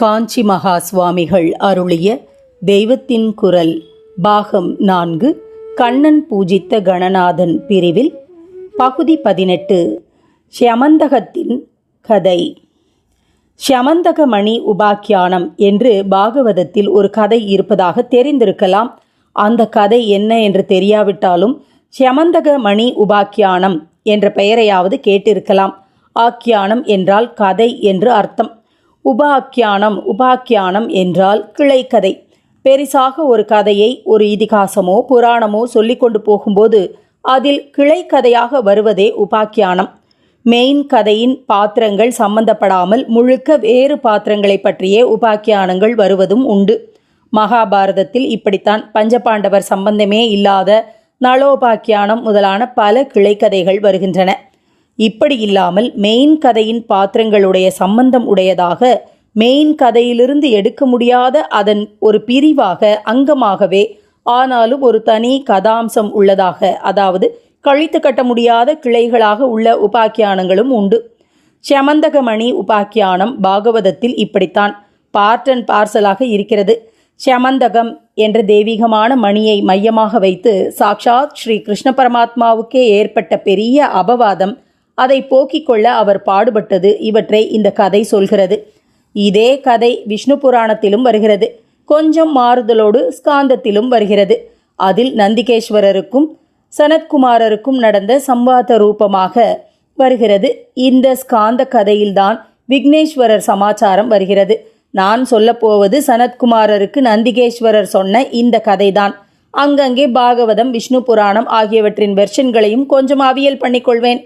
காஞ்சி மகா சுவாமிகள் அருளிய தெய்வத்தின் குரல் பாகம் நான்கு கண்ணன் பூஜித்த கணநாதன் பிரிவில் பகுதி பதினெட்டு ஷமந்தகத்தின் கதை. ஷியமந்தகமணி உபாக்கியானம் என்று பாகவதத்தில் ஒரு கதை இருப்பதாக தெரிந்திருக்கலாம். அந்த கதை என்ன என்று தெரியாவிட்டாலும் ஷமந்தக மணி உபாக்கியானம் என்ற பெயரையாவது கேட்டிருக்கலாம். ஆக்கியானம் என்றால் கதை என்று அர்த்தம். உபாக்கியானம் உபாக்கியானம் என்றால் கிளைக்கதை. பெரிசாக ஒரு கதையை ஒரு இதிகாசமோ புராணமோ சொல்லிக்கொண்டு போகும்போது அதில் கிளைக்கதையாக வருவதே உபாக்கியானம். மெயின் கதையின் பாத்திரங்கள் சம்பந்தப்படாமல் முழுக்க வேறு பாத்திரங்களை பற்றியே உபாக்கியானங்கள் வருவதும் உண்டு. மகாபாரதத்தில் இப்படித்தான் பஞ்சபாண்டவர் சம்பந்தமே இல்லாத நளோபாக்கியானம் முதலான பல கிளைக்கதைகள் வருகின்றன. இப்படி இல்லாமல் மெயின் கதையின் பாத்திரங்களுடைய சம்பந்தம் உடையதாக மெயின் கதையிலிருந்து எடுக்க முடியாத அதன் ஒரு பிரிவாக அங்கமாகவே ஆனாலும் ஒரு தனி கதாம்சம் உள்ளதாக அதாவது கழித்து கட்ட முடியாத கிளைகளாக உள்ள உபாக்கியானங்களும் உண்டு. சமந்தகமணி உபாக்கியானம் பாகவதத்தில் இப்படித்தான் பார்ட் அண்ட் பார்சலாக இருக்கிறது. சமந்தகம் என்ற தெய்வீகமான மணியை மையமாக வைத்து சாக்ஷாத் ஸ்ரீ கிருஷ்ண பரமாத்மாவுக்கே ஏற்பட்ட பெரிய அபவாதம் அதை போக்கிக் கொள்ள அவர் பாடுபட்டது. இவற்றை இந்த கதை சொல்கிறது. இதே கதை விஷ்ணு புராணத்திலும் வருகிறது. கொஞ்சம் மாறுதலோடு ஸ்காந்தத்திலும் வருகிறது. அதில் நந்திகேஸ்வரருக்கும் சனத்குமாரருக்கும் நடந்த சம்பாத ரூபமாக வருகிறது. இந்த ஸ்காந்த கதையில்தான் விக்னேஸ்வரர் சமாச்சாரம் வருகிறது. நான் சொல்லப்போவது சனத்குமாரருக்கு நந்திகேஸ்வரர் சொன்ன இந்த கதைதான். அங்கங்கே பாகவதம் விஷ்ணு புராணம் ஆகியவற்றின் வெர்ஷன்களையும் கொஞ்சம் அவியல் பண்ணிக்கொள்வேன்.